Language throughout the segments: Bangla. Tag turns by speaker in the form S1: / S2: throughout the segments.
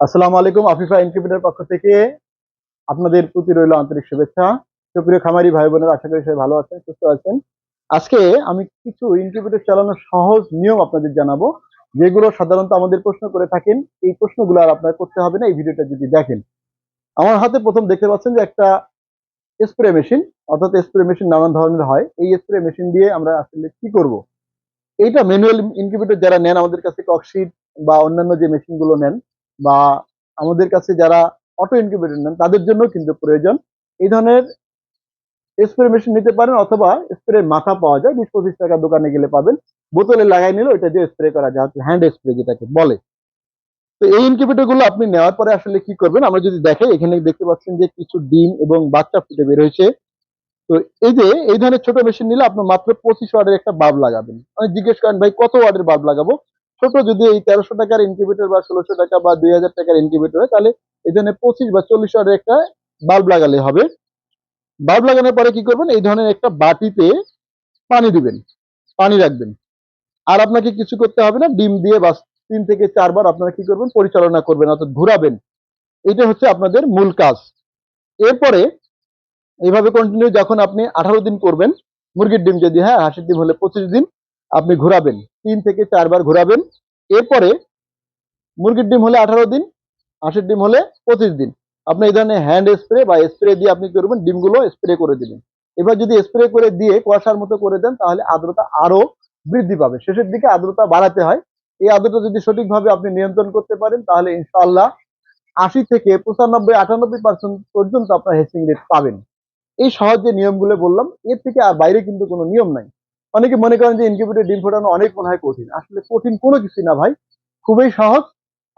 S1: আসসালামু আলাইকুম, আফিফা ইনকিউবেটর পক্ষ থেকে আপনাদের প্রতি রইল আন্তরিক শুভেচ্ছা। সুপ্রিয় খামারি ভাই বোনেরা, আশা করি সবাই ভালো আছেন, সুস্থ আছেন। আজকে আমি কিছু ইনকিউবেটর চালানোর সহজ নিয়ম আপনাদের জানাব, যেগুলো সাধারণত আমাদের প্রশ্ন করে থাকেন। এই প্রশ্নগুলো আর আপনার করতে হবে না, এই ভিডিওটা যদি দেখেন। আমার হাতে প্রথম দেখতে পাচ্ছেন যে একটা স্প্রে মেশিন অর্থাৎ স্প্রে মেশিন নানান ধরনের হয়। এই স্প্রে মেশিন দিয়ে আমরা আসলে কি করব? এইটা ম্যানুয়াল ইনকিউবেটর যারা নেন, আমাদের কাছে ককশিট বা অন্যান্য যে মেশিনগুলো নেন বা আমাদের কাছে যারা অটো ইনকিউবেটর নেন, তাদের জন্য কিন্তু প্রয়োজন। এই ধরনের স্প্রে মেশিন নিতে পারেন অথবা স্প্রে মাথা পাওয়া যায়, বিশ পঁচিশ টাকা দোকানে গেলে পাবেন। বোতলে লাগাই নিলে ওইটা দিয়ে স্প্রে করা যায় হ্যান্ড স্প্রে যেটাকে বলে। তো এই ইনকিউবেটরগুলো আপনি নেওয়ার পরে আসলে কি করবেন? আমরা যদি দেখে, এখানে দেখতে পাচ্ছেন যে কিছু ডিম এবং বাচ্চা ফুটে বের হয়েছে। তো এই যে, এই ধরনের ছোট মেশিন নিলে আপনার মাত্র পঁচিশ ওয়ার্ডের একটা বাল্ব লাগাবেন। আমি জিজ্ঞেস করেন, ভাই, কত ওয়ার্ডের বাল্ব লাগাবো? ছোট যদি এই তেরোশো টাকার ইনকিউবেটর বা ষোলোশো টাকা বা দুই হাজার টাকার ইনকিউবেটর হয়, তাহলে ধরনের পঁচিশ বা চল্লিশ ওয়ার্ডের একটা বাল্ব লাগালে হবে। বাল্ব লাগানোর পরে কি করবেন? এই ধরনের একটা বাটিতে পানি দিবেন, পানি রাখবেন। আর আপনাকে কিছু করতে হবে না, ডিম দিয়ে বাস তিন থেকে চারবার আপনারা কি করবেন? পরিচালনা করবেন, অর্থাৎ ঘুরাবেন। এটা হচ্ছে আপনাদের মূল কাজ। এরপরে এইভাবে কন্টিনিউ যখন আপনি আঠারো দিন করবেন, মুরগির ডিম যদি হ্যাঁ হাঁসের ডিম হলে পঁচিশ দিন আপনি ঘোরাবেন, তিন থেকে চারবার ঘোরাবেন। এরপরে মুরগির ডিম হলে আঠারো দিন, হাঁসের ডিম হলে পঁচিশ দিন। আপনি এই ধরনের হ্যান্ড স্প্রে বা স্প্রে দিয়ে আপনি করবেন? ডিমগুলো স্প্রে করে দিবেন। এবার যদি স্প্রে করে দিয়ে কুয়াশার মতো করে দেন, তাহলে আর্দ্রতা আরও বৃদ্ধি পাবে। শেষের দিকে আর্দ্রতা বাড়াতে হয়। এই আর্দ্রতা যদি সঠিকভাবে আপনি নিয়ন্ত্রণ করতে পারেন, তাহলে ইনশাআল্লাহ আশি থেকে পঁচানব্বই, আটানব্বই পার্সেন্ট পর্যন্ত আপনার হেসিং রেট পাবেন। এই সহজ যে নিয়মগুলো বললাম, এর থেকে আর বাইরে কিন্তু কোনো নিয়ম নাই। অনেকে মনে করেন যে ইনকিউবেটর ডিম ফোটানো অনেক মনে হয় কঠিন। আসলে কঠিন কোনো কিছু না ভাই। খুবই সহজ।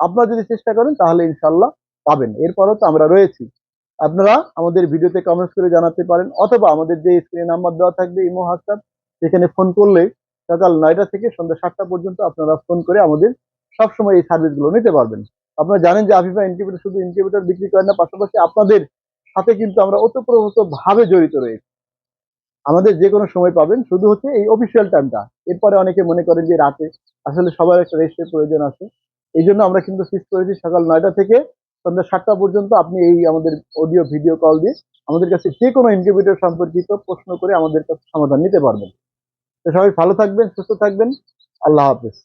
S1: আপনারা যদি চেষ্টা করেন তাহলে ইনশাল্লাহ পাবেন। এরপরও তো আমরা রয়েছি। আপনারা আমাদের ভিডিওতে কমেন্টস করে জানাতে পারেন অথবা আমাদের যে স্ক্রিনে নাম্বার দেওয়া থাকবে ইমো, হোয়াটসঅ্যাপ, সেখানে ফোন করলে সকাল নয়টা থেকে সন্ধ্যা সাতটা পর্যন্ত আপনারা ফোন করে আমাদের সবসময় এই সার্ভিসগুলো নিতে পারবেন। আপনারা জানেন যে আফিফা ইনকিউবেটর শুধু ইনকিউবেটর বিক্রি করে না, পাশাপাশি আপনাদের সাথে কিন্তু আমরা ওতপ্রোত ভাবে জড়িত রয়েছি। আমাদের যে কোনো সময় পাবেন, শুধু হচ্ছে এই অফিসিয়াল টাইমটা এরপরে অনেকে মনে করেন যে রাতে আসলে সবার একটা রেস্টের প্রয়োজন আছে। এই জন্য আমরা কিন্তু ফিক্স করেছি সকাল নয়টা থেকে সন্ধ্যা সাতটা পর্যন্ত আপনি এই আমাদের অডিও ভিডিও কল দিয়ে আমাদের কাছে যে কোনো ইনকিউবেটর সম্পর্কিত প্রশ্ন করে আমাদের কাছে সমাধান নিতে পারবেন। তো সবাই ভালো থাকবেন, সুস্থ থাকবেন। আল্লাহ হাফেজ।